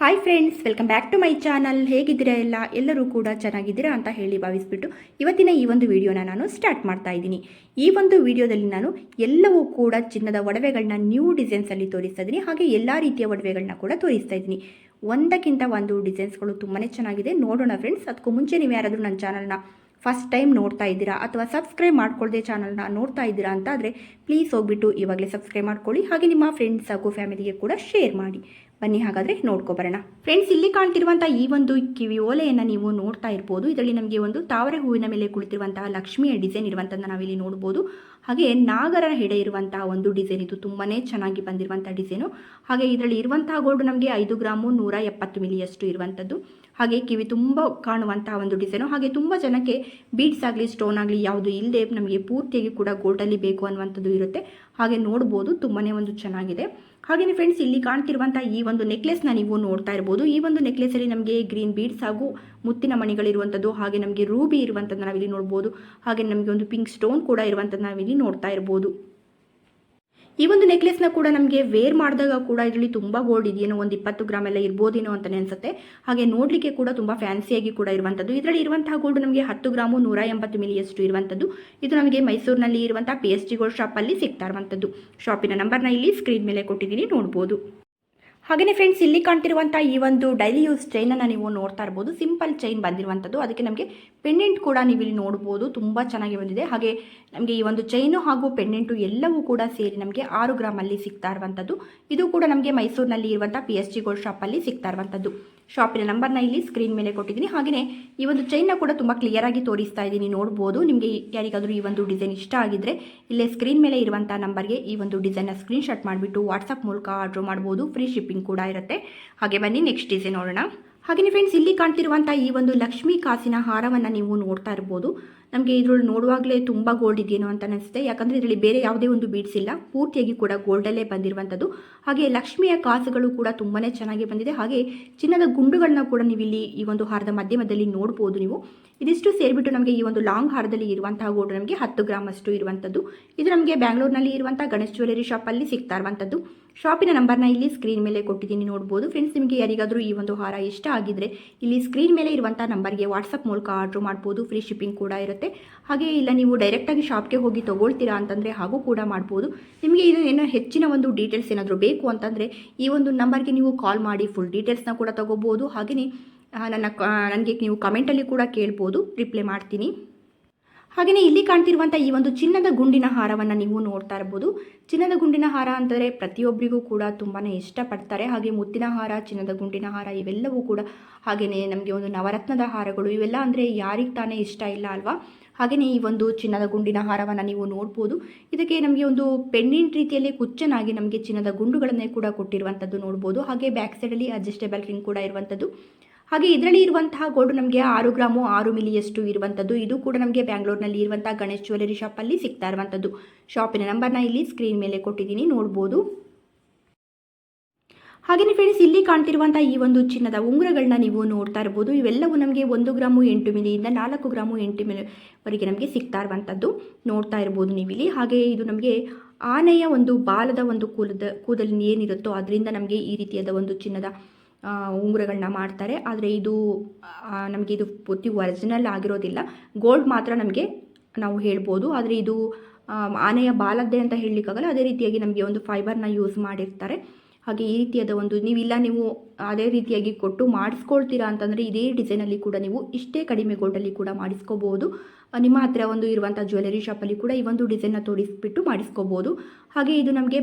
Hi friends welcome back to my channel ಹೇಗಿದ್ದೀರಾ ಎಲ್ಲ? ಎಲ್ಲರೂ ಕೂಡ ಚೆನ್ನಾಗಿದ್ದೀರಾ ಅಂತ ಹೇಳಿ ಭಾವಿಸ್ಬಿಟ್ಟು ಇವತ್ತಿನ ಈ ಒಂದು ವಿಡಿಯೋನ ನಾನು ಸ್ಟಾರ್ಟ್ ಮಾಡ್ತಾ ಇದ್ದೀನಿ. ಈ ಒಂದು ವಿಡಿಯೋದಲ್ಲಿ ನಾನು ಎಲ್ಲವೂ ಕೂಡ ಚಿನ್ನದ ಒಡವೆಗಳನ್ನ ನ್ಯೂ ಡಿಸೈನ್ಸಲ್ಲಿ ತೋರಿಸ್ತಾ ಇದ್ದೀನಿ. ಹಾಗೆ ಎಲ್ಲ ರೀತಿಯ ಒಡವೆಗಳನ್ನ ಕೂಡ ತೋರಿಸ್ತಾ ಇದ್ದೀನಿ. ಒಂದಕ್ಕಿಂತ ಒಂದು ಡಿಸೈನ್ಸ್ಗಳು ತುಂಬಾ ಚೆನ್ನಾಗಿದೆ. ನೋಡೋಣ ಫ್ರೆಂಡ್ಸ್ ಅದಕ್ಕೂ ಮುಂಚೆ ನೀವು ಯಾರಾದರೂ ನನ್ನ ಚಾನಲ್ನ ಫಸ್ಟ್ ಟೈಮ್ ನೋಡ್ತಾ ಇದ್ದೀರಾ ಅಥವಾ ಸಬ್ಸ್ಕ್ರೈಬ್ ಮಾಡ್ಕೊಳ್ಳದೆ ಚಾನಲ್ನ ನೋಡ್ತಾ ಇದ್ದೀರಾ ಅಂತ ಆದರೆ ಪ್ಲೀಸ್ ಹೋಗ್ಬಿಟ್ಟು ಇವಾಗಲೇ ಸಬ್ಸ್ಕ್ರೈಬ್ ಮಾಡ್ಕೊಳ್ಳಿ ಹಾಗೆ ನಿಮ್ಮ ಫ್ರೆಂಡ್ಸ್ ಹಾಗೂ ಫ್ಯಾಮಿಲಿಗೆ ಕೂಡ ಶೇರ್ ಮಾಡಿ. ಬನ್ನಿ ಹಾಗಾದರೆ ನೋಡ್ಕೊಬರೋಣ ಫ್ರೆಂಡ್ಸ್ ಇಲ್ಲಿ ಕಾಣ್ತಿರುವಂಥ ಈ ಒಂದು ಕಿವಿ ಓಲೆಯನ್ನು ನೀವು ನೋಡ್ತಾ ಇರ್ಬೋದು. ಇದರಲ್ಲಿ ನಮಗೆ ಒಂದು ತಾವರೆ ಹೂವಿನ ಮೇಲೆ ಕುಳಿತಿರುವಂತಹ ಲಕ್ಷ್ಮಿಯ ಡಿಸೈನ್ ಇರುವಂಥದ್ದನ್ನು ನಾವಿಲ್ಲಿ ನೋಡ್ಬೋದು. ಹಾಗೆ ನಾಗರ ಹೆಡೆ ಇರುವಂತಹ ಒಂದು ಡಿಸೈನ್ ಇದು ತುಂಬಾ ಚೆನ್ನಾಗಿ ಬಂದಿರುವಂಥ ಡಿಸೈನು ಹಾಗೆ ಇದರಲ್ಲಿ ಇರುವಂತಹ ಗೋಲ್ಡ್ ನಮಗೆ ಐದು ಗ್ರಾಮು ನೂರ ಎಪ್ಪತ್ತು ಮಿಲಿಯಷ್ಟು ಇರುವಂಥದ್ದು ಹಾಗೆ ಕಿವಿ ತುಂಬ ಕಾಣುವಂತಹ ಒಂದು ಡಿಸೈನು ಹಾಗೆ ತುಂಬ ಜನಕ್ಕೆ ಬೀಡ್ಸ್ ಆಗಲಿ ಸ್ಟೋನ್ ಆಗಲಿ ಯಾವುದು ಇಲ್ಲದೆ ನಮಗೆ ಪೂರ್ತಿಯಾಗಿ ಕೂಡ ಗೋಲ್ಡಲ್ಲಿ ಬೇಕು ಅನ್ನುವಂಥದ್ದು ಇರುತ್ತೆ. ಹಾಗೆ ನೋಡ್ಬೋದು ತುಂಬಾ ಒಂದು ಚೆನ್ನಾಗಿದೆ. ಹಾಗೆಯೇ ಫ್ರೆಂಡ್ಸ್ ಇಲ್ಲಿ ಕಾಣ್ತಿರುವಂಥ ಈ ಒಂದು ನೆಕ್ಲೆಸ್ನ ನೀವು ನೋಡ್ತಾ ಇರ್ಬೋದು. ಈ ಒಂದು ನೆಕ್ಲೆಸಲ್ಲಿ ನಮಗೆ ಗ್ರೀನ್ ಬೀಡ್ಸ್ ಹಾಗೂ ಮುತ್ತಿನ ಮಣಿಗಳಿರುವಂಥದ್ದು, ಹಾಗೆ ನಮಗೆ ರೂಬಿ ಇರುವಂಥದ್ದು ನಾವಿಲ್ಲಿ ನೋಡ್ಬೋದು. ಹಾಗೆ ನಮಗೆ ಒಂದು ಪಿಂಕ್ ಸ್ಟೋನ್ ಕೂಡ ಇರುವಂಥದ್ದು ನಾವಿಲ್ಲಿ ನೋಡ್ತಾ ಇರ್ಬೋದು. ಈ ಒಂದು ನೆಕ್ಲೆಸ್ನ ಕೂಡ ನಮಗೆ ವೇರ್ ಮಾಡಿದಾಗ ಕೂಡ ಇದರಲ್ಲಿ ತುಂಬ ಗೋಲ್ಡ್ ಇದೆಯೇನೋ, ಒಂದು ಇಪ್ಪತ್ತು ಗ್ರಾಮ್ ಎಲ್ಲ ಇರ್ಬೋದೇನೋ ಅಂತಲೇ ಅನಿಸುತ್ತೆ. ಹಾಗೆ ನೋಡಲಿಕ್ಕೆ ಕೂಡ ತುಂಬ ಫ್ಯಾನ್ಸಿಯಾಗಿ ಕೂಡ ಇರುವಂಥದ್ದು ಇದರಲ್ಲಿ ಇರುವಂತಹ ಗೋಲ್ಡ್ ನಮಗೆ ಹತ್ತು ಗ್ರಾಮು ನೂರ ಎಂಬತ್ತು ಮಿಲಿಯಷ್ಟು ಇರುವಂಥದ್ದು ಇದು ನಮಗೆ ಮೈಸೂರಿನಲ್ಲಿ ಇರುವಂಥ ಪಿ ಎಸ್ ಟಿ ಗೋಲ್ಡ್ ಶಾಪಲ್ಲಿ ಸಿಗ್ತಾ ಇರುವಂಥದ್ದು ಶಾಪಿನ ನಂಬರ್ನ ಇಲ್ಲಿ ಸ್ಕ್ರೀನ್ ಮೇಲೆ ಕೊಟ್ಟಿದ್ದೀನಿ, ನೋಡ್ಬೋದು. ಹಾಗೆಯೇ ಫ್ರೆಂಡ್ಸ್ ಇಲ್ಲಿ ಕಾಣ್ತಿರುವಂಥ ಈ ಒಂದು ಡೈಲಿ ಯೂಸ್ ಚೈನನ್ನು ನೀವು ನೋಡ್ತಾ ಇರ್ಬೋದು. ಸಿಂಪಲ್ ಚೈನ್ ಬಂದಿರುವಂಥದ್ದು. ಅದಕ್ಕೆ ನಮಗೆ ಪೆಂಡೆಂಟ್ ಕೂಡ ನೀವು ಇಲ್ಲಿ ನೋಡ್ಬೋದು. ತುಂಬ ಚೆನ್ನಾಗಿ ಬಂದಿದೆ. ಹಾಗೆ ನಮಗೆ ಈ ಒಂದು ಚೈನು ಹಾಗೂ ಪೆಂಡೆಂಟು ಎಲ್ಲವೂ ಕೂಡ ಸೇರಿ ನಮಗೆ ಆರು ಗ್ರಾಮಲ್ಲಿ ಸಿಗ್ತಾ ಇರುವಂಥದ್ದು. ಇದು ಕೂಡ ನಮಗೆ ಮೈಸೂರಿನಲ್ಲಿ ಇರುವಂಥ ಪಿ ಎಸ್ ಜಿ ಗೋಲ್ಡ್ ಶಾಪಲ್ಲಿ ಸಿಗ್ತಾ ಇರುವಂಥದ್ದು. ಶಾಪಿನ ನಂಬರ್ನ ಇಲ್ಲಿ ಸ್ಕ್ರೀನ್ ಮೇಲೆ ಕೊಟ್ಟಿದ್ದೀನಿ. ಹಾಗೆಯೇ ಈ ಒಂದು ಚೈನ್ನ ಕೂಡ ತುಂಬ ಕ್ಲಿಯರ್ ಆಗಿ ತೋರಿಸ್ತಾ ಇದ್ದೀನಿ. ನೋಡ್ಬೋದು. ನಿಮಗೆ ಯಾರಿಗಾದರೂ ಈ ಒಂದು ಡಿಸೈನ್ ಇಷ್ಟ ಆಗಿದ್ರೆ ಇಲ್ಲೇ ಸ್ಕ್ರೀನ್ ಮೇಲೆ ಇರುವಂಥ ನಂಬರ್ಗೆ ಈ ಒಂದು ಡಿಸೈನ್ನ ಸ್ಕ್ರೀನ್ಶಾಟ್ ಮಾಡಿಬಿಟ್ಟು ವಾಟ್ಸಪ್ ಮೂಲಕ ಆರ್ಡ್ರ್ ಮಾಡ್ಬೋದು. ಫ್ರೀ ಶಿಪ್ಪಿಂಗ್ ಕೂಡ ಇರುತ್ತೆ. ಹಾಗೆ ಬನ್ನಿ ನೆಕ್ಸ್ಟ್ ಡಿಸೈನ್ ನೋಡೋಣ. ಹಾಗೆಯೇ ಫ್ರೆಂಡ್ಸ್ ಇಲ್ಲಿ ಕಾಣ್ತಿರುವಂಥ ಈ ಒಂದು ಲಕ್ಷ್ಮೀ ಕಾಸಿನ ಹಾರವನ್ನು ನೀವು ನೋಡ್ತಾ ಇರ್ಬೋದು. ನಮಗೆ ಇದ್ರಲ್ಲಿ ನೋಡುವಾಗಲೇ ತುಂಬ ಗೋಲ್ಡ್ ಇದೆಯೇನೋ ಅಂತ ಅನಿಸುತ್ತೆ. ಯಾಕಂದರೆ ಇದರಲ್ಲಿ ಬೇರೆ ಯಾವುದೇ ಒಂದು ಬೀಡ್ಸ್ ಇಲ್ಲ. ಪೂರ್ತಿಯಾಗಿ ಕೂಡ ಗೋಲ್ಡಲ್ಲೇ ಬಂದಿರುವಂಥದ್ದು. ಹಾಗೆ ಲಕ್ಷ್ಮಿಯ ಕಾಸುಗಳು ಕೂಡ ತುಂಬಾ ಚೆನ್ನಾಗಿ ಬಂದಿದೆ. ಹಾಗೆ ಚಿನ್ನದ ಗುಂಡುಗಳನ್ನ ಕೂಡ ನೀವು ಇಲ್ಲಿ ಈ ಒಂದು ಹಾರದ ಮಧ್ಯಮದಲ್ಲಿ ನೋಡ್ಬೋದು ನೀವು. ಇದಿಷ್ಟು ಸೇರಿಬಿಟ್ಟು ನಮಗೆ ಈ ಒಂದು ಲಾಂಗ್ ಹಾರದಲ್ಲಿ ಇರುವಂತಹ ಗೋಲ್ಡ್ ನಮಗೆ ಹತ್ತು ಗ್ರಾಮ್ ಅಷ್ಟು ಇರುವಂಥದ್ದು. ಇದು ನಮಗೆ ಬ್ಯಾಂಗ್ಳೂರ್ನಲ್ಲಿ ಇರುವಂಥ ಗಣೇಶ್ ಜ್ಯುವೆಲರಿ ಶಾಪಲ್ಲಿ ಸಿಗ್ತಾ ಇರುವಂಥದ್ದು. ಶಾಪಿನ ನಂಬರ್ನ ಇಲ್ಲಿ ಸ್ಕ್ರೀನ್ ಮೇಲೆ ಕೊಟ್ಟಿದ್ದೀನಿ, ನೋಡ್ಬೋದು. ಫ್ರೆಂಡ್ಸ್ ನಿಮಗೆ ಯಾರಿಗಾದರೂ ಈ ಒಂದು ಹಾರ ಇಷ್ಟ ಆಗಿದ್ರೆ ಇಲ್ಲಿ ಸ್ಕ್ರೀನ್ ಮೇಲೆ ಇರುವಂಥ ನಂಬರ್ಗೆ ವಾಟ್ಸಪ್ ಮೂಲಕ ಆರ್ಡ್ರ್ ಮಾಡ್ಬೋದು. ಫ್ರೀ ಶಿಪ್ಪಿಂಗ್ ಕೂಡ ಇರುತ್ತೆ. ಹಾಗೆ ಇಲ್ಲ, ನೀವು ಡೈರೆಕ್ಟಾಗಿ ಶಾಪ್ಗೆ ಹೋಗಿ ತೊಗೊಳ್ತೀರಾ ಅಂತಂದರೆ ಹಾಗೂ ಕೂಡ ಮಾಡ್ಬೋದು. ನಿಮಗೆ ಇದು ಏನೋ ಹೆಚ್ಚಿನ ಒಂದು ಡೀಟೇಲ್ಸ್ ಏನಾದರೂ ಬೇಕು ಅಂತಂದರೆ ಈ ಒಂದು ನಂಬರ್ಗೆ ನೀವು ಕಾಲ್ ಮಾಡಿ ಫುಲ್ ಡೀಟೇಲ್ಸ್ನ ಕೂಡ ತೊಗೋಬೋದು. ಹಾಗೆಯೇ ನನ್ನ ನನಗೆ ನೀವು ಕಮೆಂಟಲ್ಲಿ ಕೂಡ ಕೇಳ್ಬೋದು. ರಿಪ್ಲೈ ಮಾಡ್ತೀನಿ. ಹಾಗೆಯೇ ಇಲ್ಲಿ ಕಾಣ್ತಿರುವಂಥ ಈ ಒಂದು ಚಿನ್ನದ ಗುಂಡಿನ ಹಾರವನ್ನು ನೀವು ನೋಡ್ತಾ ಇರ್ಬೋದು. ಚಿನ್ನದ ಗುಂಡಿನ ಹಾರ ಅಂತಂದರೆ ಪ್ರತಿಯೊಬ್ಬರಿಗೂ ಕೂಡ ತುಂಬಾ ಇಷ್ಟಪಡ್ತಾರೆ. ಹಾಗೆ ಮುತ್ತಿನ ಹಾರ, ಚಿನ್ನದ ಗುಂಡಿನ ಹಾರ ಇವೆಲ್ಲವೂ ಕೂಡ ಹಾಗೆಯೇ ನಮಗೆ ಒಂದು ನವರತ್ನದ ಹಾರಗಳು ಇವೆಲ್ಲ ಅಂದರೆ ಯಾರಿಗೆ ತಾನೇ ಇಷ್ಟ ಇಲ್ಲ ಅಲ್ವಾ? ಹಾಗೆಯೇ ಈ ಒಂದು ಚಿನ್ನದ ಗುಂಡಿನ ಹಾರವನ್ನು ನೀವು ನೋಡ್ಬೋದು. ಇದಕ್ಕೆ ನಮಗೆ ಒಂದು ಪೆಂಡೆಂಟ್ ರೀತಿಯಲ್ಲಿ ಕುಚ್ಚನಾಗಿ ನಮಗೆ ಚಿನ್ನದ ಗುಂಡುಗಳನ್ನೇ ಕೂಡ ಕೊಟ್ಟಿರುವಂಥದ್ದು ನೋಡ್ಬೋದು. ಹಾಗೆ ಬ್ಯಾಕ್ ಸೈಡಲ್ಲಿ ಅಡ್ಜಸ್ಟೇಬಲ್ ರಿಂಗ್ ಕೂಡ ಇರುವಂಥದ್ದು ಹಾಗೆ ಇದರಲ್ಲಿ ಇರುವಂತಹ ಗೋಲ್ಡ್ ನಮಗೆ ಆರು ಗ್ರಾಮು ಆರು ಮಿಲಿಯಷ್ಟು ಇರುವಂಥದ್ದು. ಇದು ಕೂಡ ನಮಗೆ ಬ್ಯಾಂಗ್ಳೂರ್ನಲ್ಲಿ ಇರುವಂಥ ಗಣೇಶ್ ಜ್ಯುವೆಲರಿ ಶಾಪಲ್ಲಿ ಸಿಗ್ತಾ ಇರುವಂಥದ್ದು. ಶಾಪಿನ ನಂಬರ್ನ ಇಲ್ಲಿ ಸ್ಕ್ರೀನ್ ಮೇಲೆ ಕೊಟ್ಟಿದ್ದೀನಿ, ನೋಡ್ಬೋದು. ಹಾಗೆಯೇ ಫ್ರೆಂಡ್ಸ್ ಇಲ್ಲಿ ಕಾಣ್ತಿರುವಂಥ ಈ ಒಂದು ಚಿನ್ನದ ಉಂಗುರಗಳನ್ನ ನೀವು ನೋಡ್ತಾ ಇರ್ಬೋದು. ಇವೆಲ್ಲವೂ ನಮಗೆ ಒಂದು ಗ್ರಾಮು ಎಂಟು ಮಿಲಿಯಿಂದ ನಾಲ್ಕು ಗ್ರಾಮು ಎಂಟು ಮಿಲಿವರೆಗೆ ನಮಗೆ ಸಿಗ್ತಾ ಇರುವಂಥದ್ದು. ನೋಡ್ತಾ ಇರ್ಬೋದು ನೀವು ಇಲ್ಲಿ ಹಾಗೆ ಇದು ನಮಗೆ ಆನೆಯ ಒಂದು ಬಾಲದ ಒಂದು ಕೂಲದ ಕೂದಲಿನ ಏನಿರುತ್ತೋ ಅದರಿಂದ ನಮಗೆ ಈ ರೀತಿಯಾದ ಒಂದು ಚಿನ್ನದ ಉಂಗುರಗಳನ್ನ ಮಾಡ್ತಾರೆ. ಆದರೆ ಇದು ನಮಗೆ ಇದು ಪೂರ್ತಿ ಒರಿಜಿನಲ್ ಆಗಿರೋದಿಲ್ಲ. ಗೋಲ್ಡ್ ಮಾತ್ರ ನಮಗೆ ನಾವು ಹೇಳ್ಬೋದು. ಆದರೆ ಇದು ಆನೆಯ ಬಾಲದ್ದೇ ಅಂತ ಹೇಳಲಿಕ್ಕಾಗಲ್ಲ. ಅದೇ ರೀತಿಯಾಗಿ ನಮಗೆ ಒಂದು ಫೈಬರ್ನ ಯೂಸ್ ಮಾಡಿರ್ತಾರೆ. ಹಾಗೆ ಈ ರೀತಿಯಾದ ಒಂದು, ನೀವಿಲ್ಲ, ನೀವು ಅದೇ ರೀತಿಯಾಗಿ ಕೊಟ್ಟು ಮಾಡಿಸ್ಕೊಳ್ತೀರಾ ಅಂತಂದರೆ ಇದೇ ಡಿಸೈನಲ್ಲಿ ಕೂಡ ನೀವು ಇಷ್ಟೇ ಕಡಿಮೆ ಗೋಲ್ಡಲ್ಲಿ ಕೂಡ ಮಾಡಿಸ್ಕೋಬೋದು. ನಿಮ್ಮ ಹತ್ರ ಒಂದು ಇರುವಂಥ ಜ್ಯುವೆಲರಿ ಶಾಪಲ್ಲಿ ಕೂಡ ಈ ಒಂದು ಡಿಸೈನ್ನ ತೋರಿಸ್ಬಿಟ್ಟು ಮಾಡಿಸ್ಕೋಬೋದು. ಹಾಗೆ ಇದು ನಮಗೆ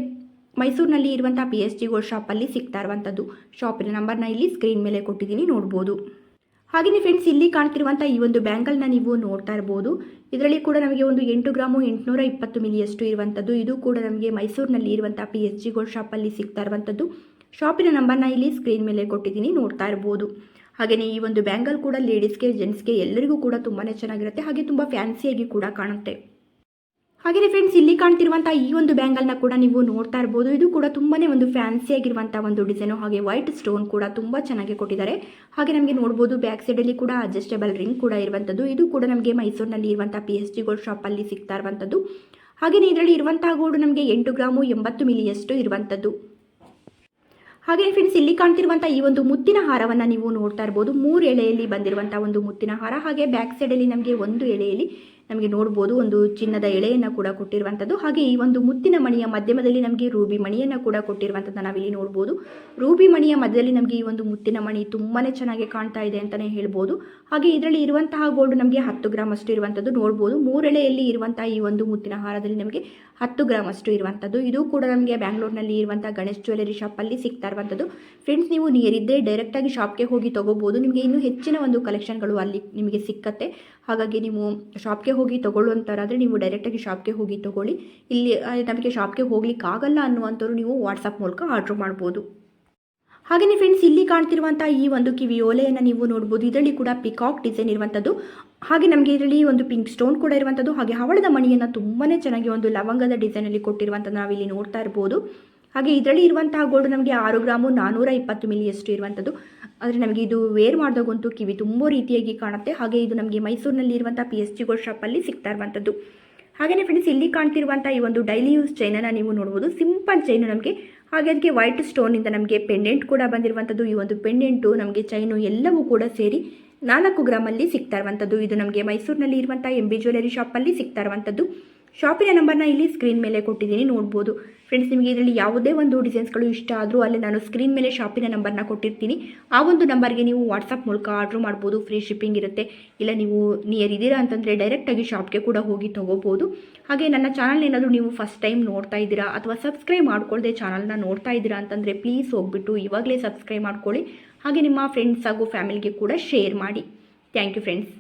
ಮೈಸೂರಿನಲ್ಲಿ ಇರುವಂಥ ಪಿ ಎಸ್ ಜಿ ಗೋಲ್ಡ್ ಶಾಪಲ್ಲಿ ಸಿಗ್ತಾ ಇರುವಂಥದ್ದು ಶಾಪಿನ ನಂಬರ್ನ ಇಲ್ಲಿ ಸ್ಕ್ರೀನ್ ಮೇಲೆ ಕೊಟ್ಟಿದ್ದೀನಿ, ನೋಡ್ಬೋದು. ಹಾಗೆಯೇ ಫ್ರೆಂಡ್ಸ್ ಇಲ್ಲಿ ಕಾಣ್ತಿರುವಂಥ ಈ ಒಂದು ಬ್ಯಾಂಗಲ್ನ ನೀವು ನೋಡ್ತಾ ಇರ್ಬೋದು. ಇದರಲ್ಲಿ ಕೂಡ ನಮಗೆ ಒಂದು ಎಂಟು ಗ್ರಾಮು ಎಂಟುನೂರ ಇಪ್ಪತ್ತು ಮಿಲಿಯಷ್ಟು ಇರುವಂಥದ್ದು ಇದು ಕೂಡ ನಮಗೆ ಮೈಸೂರಿನಲ್ಲಿ ಇರುವಂಥ ಪಿ ಎಸ್ ಜಿ ಗೋಲ್ಡ್ ಶಾಪಲ್ಲಿ ಸಿಗ್ತಾ ಇರುವಂಥದ್ದು ಶಾಪಿನ ನಂಬರ್ನ ಇಲ್ಲಿ ಸ್ಕ್ರೀನ್ ಮೇಲೆ ಕೊಟ್ಟಿದ್ದೀನಿ, ನೋಡ್ತಾ ಇರ್ಬೋದು. ಹಾಗೆಯೇ ಈ ಒಂದು ಬ್ಯಾಂಗಲ್ ಕೂಡ ಲೇಡೀಸ್ಗೆ ಜೆಂಟ್ಸ್ಗೆ ಎಲ್ಲರಿಗೂ ಕೂಡ ತುಂಬಾ ಚೆನ್ನಾಗಿರುತ್ತೆ. ಹಾಗೆ ತುಂಬ ಫ್ಯಾನ್ಸಿಯಾಗಿ ಕೂಡ ಕಾಣುತ್ತೆ. ಹಾಗೆಯೇ ಫ್ರೆಂಡ್ಸ್ ಇಲ್ಲಿ ಕಾಣ್ತಿರುವಂಥ ಈ ಒಂದು ಬ್ಯಾಂಗಲ್ನ ಕೂಡ ನೀವು ನೋಡ್ತಾ ಇರ್ಬೋದು. ಇದು ಕೂಡ ತುಂಬಾ ಒಂದು ಫ್ಯಾನ್ಸಿ ಆಗಿರುವಂಥ ಒಂದು ಡಿಸೈನು ಹಾಗೆ ವೈಟ್ ಸ್ಟೋನ್ ಕೂಡ ತುಂಬ ಚೆನ್ನಾಗಿ ಕೊಟ್ಟಿದ್ದಾರೆ. ಹಾಗೆ ನಮಗೆ ನೋಡ್ಬೋದು ಬ್ಯಾಕ್ ಸೈಡಲ್ಲಿ ಕೂಡ ಅಡ್ಜಸ್ಟೇಬಲ್ ರಿಂಗ್ ಕೂಡ ಇರುವಂಥದ್ದು. ಇದು ಕೂಡ ನಮಗೆ ಮೈಸೂರಿನಲ್ಲಿ ಇರುವಂಥ ಪಿ ಎಸ್ ಜಿ ಗೋಲ್ಡ್ ಶಾಪಲ್ಲಿ ಸಿಗ್ತಾ ಇರುವಂಥದ್ದು. ಹಾಗೆಯೇ ಇದರಲ್ಲಿ ಇರುವಂತಹ ಗೋಲ್ಡ್ ನಮಗೆ ಎಂಟು ಗ್ರಾಮು ಎಂಬತ್ತು ಮಿಲಿಯಷ್ಟು ಇರುವಂಥದ್ದು. ಹಾಗೆ ಫ್ರೆಂಡ್ಸ್ ಇಲ್ಲಿ ಕಾಣ್ತಿರುವಂಥ ಈ ಒಂದು ಮುತ್ತಿನ ಹಾರವನ್ನು ನೀವು ನೋಡ್ತಾ ಇರ್ಬೋದು. ಮೂರು ಎಳೆಯಲ್ಲಿ ಬಂದಿರುವಂಥ ಒಂದು ಮುತ್ತಿನ ಹಾರ. ಹಾಗೆ ಬ್ಯಾಕ್ ಸೈಡಲ್ಲಿ ನಮಗೆ ಒಂದು ಎಳೆಯಲ್ಲಿ ನಮಗೆ ನೋಡ್ಬೋದು, ಒಂದು ಚಿನ್ನದ ಎಳೆಯನ್ನು ಕೂಡ ಕೊಟ್ಟಿರುವಂಥದ್ದು ಹಾಗೆ ಈ ಒಂದು ಮುತ್ತಿನ ಮಣಿಯ ಮಧ್ಯಮದಲ್ಲಿ ನಮಗೆ ರೂಬಿ ಮಣಿಯನ್ನು ಕೂಡ ಕೊಟ್ಟಿರುವಂಥದ್ದು ನಾವಿಲ್ಲಿ ನೋಡ್ಬೋದು. ರೂಬಿ ಮಣಿಯ ಮಧ್ಯದಲ್ಲಿ ನಮಗೆ ಈ ಒಂದು ಮುತ್ತಿನ ಮಣಿ ತುಂಬಾ ಚೆನ್ನಾಗಿ ಕಾಣ್ತಾ ಇದೆ ಅಂತಲೇ ಹೇಳ್ಬೋದು. ಹಾಗೆ ಇದರಲ್ಲಿ ಇರುವಂತಹ ಗೋಲ್ಡ್ ನಮಗೆ ಹತ್ತು ಗ್ರಾಮ್ ಅಷ್ಟು ಇರುವಂಥದ್ದು ನೋಡ್ಬೋದು. ಮೂರೆಳೆಯಲ್ಲಿ ಇರುವಂತಹ ಈ ಒಂದು ಮುತ್ತಿನ ಹಾರದಲ್ಲಿ ನಮಗೆ ಹತ್ತು ಗ್ರಾಮ್ ಅಷ್ಟು ಇರುವಂಥದ್ದು ಇದು ಕೂಡ ನಮಗೆ ಬ್ಯಾಂಗ್ಳೂರ್ನಲ್ಲಿ ಇರುವಂಥ ಗಣೇಶ್ ಜ್ಯುವೆಲರಿ ಶಾಪಲ್ಲಿ ಸಿಗ್ತಾ ಇರುವಂಥದ್ದು ಫ್ರೆಂಡ್ಸ್ ನೀವು ನಿಯರಿದ್ದೇ ಡೈರೆಕ್ಟಾಗಿ ಶಾಪ್ಗೆ ಹೋಗಿ ತೊಗೋಬೋದು. ನಿಮಗೆ ಇನ್ನೂ ಹೆಚ್ಚಿನ ಒಂದು ಕಲೆಕ್ಷನ್ಗಳು ಅಲ್ಲಿ ನಿಮಗೆ ಸಿಕ್ಕತ್ತೆ. ಹಾಗಾಗಿ ನೀವು ಶಾಪ್ಗೆ ಹೋಗಿ ತೊಗೊಳ್ಳುವಂಥರಾದರೆ ನೀವು ಡೈರೆಕ್ಟಾಗಿ ಶಾಪ್ಗೆ ಹೋಗಿ ತೊಗೊಳ್ಳಿ. ಇಲ್ಲಿ ನಮಗೆ ಶಾಪ್ಗೆ ಹೋಗ್ಲಿಕ್ಕೆ ಆಗಲ್ಲ ಅನ್ನುವಂಥವ್ರು ನೀವು ವಾಟ್ಸಪ್ ಮೂಲಕ ಆರ್ಡ್ರ್ ಮಾಡ್ಬೋದು. ಹಾಗೆಯೇ ಫ್ರೆಂಡ್ಸ್ ಇಲ್ಲಿ ಕಾಣ್ತಿರುವಂಥ ಈ ಒಂದು ಕಿವಿ ಓಲೆಯನ್ನು ನೀವು ನೋಡ್ಬೋದು. ಇದರಲ್ಲಿ ಕೂಡ ಪಿಕಾಕ್ ಡಿಸೈನ್ ಇರುವಂಥದ್ದು ಹಾಗೆ ನಮಗೆ ಇದರಲ್ಲಿ ಒಂದು ಪಿಂಕ್ ಸ್ಟೋನ್ ಕೂಡ ಇರುವಂಥದ್ದು ಹಾಗೆ ಹವಳದ ಮಣಿಯನ್ನು ತುಂಬಾ ಚೆನ್ನಾಗಿ ಒಂದು ಲವಂಗದ ಡಿಸೈನಲ್ಲಿ ಕೊಟ್ಟಿರುವಂಥದ್ದು ನಾವಿಲ್ಲಿ ನೋಡ್ತಾ ಇರ್ಬೋದು. ಹಾಗೆ ಇದರಲ್ಲಿ ಇರುವಂತಹ ಗೋಲ್ಡ್ ನಮಗೆ ಆರು ಗ್ರಾಮು ನಾನ್ನೂರ ಇಪ್ಪತ್ತು ಮಿಲಿಯಷ್ಟು ಇರುವಂಥದ್ದು. ಆದರೆ ನಮಗೆ ಇದು ವೇರ್ ಮಾಡಿದಾಗಂತೂ ಕಿವಿ ತುಂಬ ರೀತಿಯಾಗಿ ಕಾಣುತ್ತೆ. ಹಾಗೆ ಇದು ನಮಗೆ ಮೈಸೂರಿನಲ್ಲಿ ಇರುವಂಥ ಪಿ ಎಸ್ ಜಿ ಗೋಲ್ಡ್ ಶಾಪಲ್ಲಿ ಸಿಗ್ತಾ ಇರುವಂಥದ್ದು. ಹಾಗೆಯೇ ಫ್ರೆಂಡ್ಸ್ ಇಲ್ಲಿ ಕಾಣ್ತಿರುವಂಥ ಈ ಒಂದು ಡೈಲಿ ಯೂಸ್ ಚೈನನ್ನು ನೀವು ನೋಡ್ಬೋದು. ಸಿಂಪಲ್ ಚೈನು ನಮಗೆ. ಹಾಗೆ ಅದಕ್ಕೆ ವೈಟ್ ಸ್ಟೋನಿಂದ ನಮಗೆ ಪೆಂಡೆಂಟ್ ಕೂಡ ಬಂದಿರುವಂಥದ್ದು. ಈ ಒಂದು ಪೆಂಡೆಂಟು ನಮಗೆ ಚೈನು ಎಲ್ಲವೂ ಕೂಡ ಸೇರಿ ನಾಲ್ಕು ಗ್ರಾಮಲ್ಲಿ ಸಿಗ್ತಾ ಇರುವಂಥದ್ದು. ಇದು ನಮಗೆ ಮೈಸೂರಿನಲ್ಲಿ ಇರುವಂಥ ಎಂ ಬಿ ಜ್ಯುವೆಲರಿ ಶಾಪಲ್ಲಿ ಸಿಗ್ತಾ ಇರುವಂಥದ್ದು. ಶಾಪಿನ ನಂಬರ್ನ ಇಲ್ಲಿ ಸ್ಕ್ರೀನ್ ಮೇಲೆ ಕೊಟ್ಟಿದ್ದೀನಿ, ನೋಡ್ಬೋದು. ಫ್ರೆಂಡ್ಸ್ ನಿಮಗೆ ಇದರಲ್ಲಿ ಯಾವುದೇ ಒಂದು ಡಿಸೈನ್ಸ್ಗಳು ಇಷ್ಟ ಆದರೂ ಅಲ್ಲಿ ನಾನು ಸ್ಕ್ರೀನ್ ಮೇಲೆ ಶಾಪಿನ ನಂಬರ್ನ ಕೊಟ್ಟಿರ್ತೀನಿ. ಆ ಒಂದು ನಂಬರ್ಗೆ ನೀವು ವಾಟ್ಸಪ್ ಮೂಲಕ ಆರ್ಡ್ರ್ ಮಾಡ್ಬೋದು ಫ್ರೀ ಶಿಪ್ಪಿಂಗ್ ಇರುತ್ತೆ. ಇಲ್ಲ ನೀವು ನಿಯರ್ ಇದ್ದೀರಾ ಅಂತಂದರೆ ಡೈರೆಕ್ಟಾಗಿ ಶಾಪ್ಗೆ ಕೂಡ ಹೋಗಿ ತೊಗೋಬೋದು. ಹಾಗೆ ನನ್ನ ಚಾನಲ್ ಏನಾದರೂ ನೀವು ಫಸ್ಟ್ ಟೈಮ್ ನೋಡ್ತಾ ಇದ್ದೀರಾ ಅಥವಾ ಸಬ್ಸ್ಕ್ರೈಬ್ ಮಾಡ್ಕೊಳ್ಳದೆ ಚಾನಲ್ನ ನೋಡ್ತಾ ಇದ್ದೀರಾ ಅಂತಂದರೆ ಪ್ಲೀಸ್ ಹೋಗ್ಬಿಟ್ಟು ಇವಾಗಲೇ ಸಬ್ಸ್ಕ್ರೈಬ್ ಮಾಡ್ಕೊಳ್ಳಿ. ಹಾಗೆ ನಿಮ್ಮ ಫ್ರೆಂಡ್ಸ್ ಹಾಗೂ ಫ್ಯಾಮಿಲಿಗೆ ಕೂಡ ಶೇರ್ ಮಾಡಿ. Thank you friends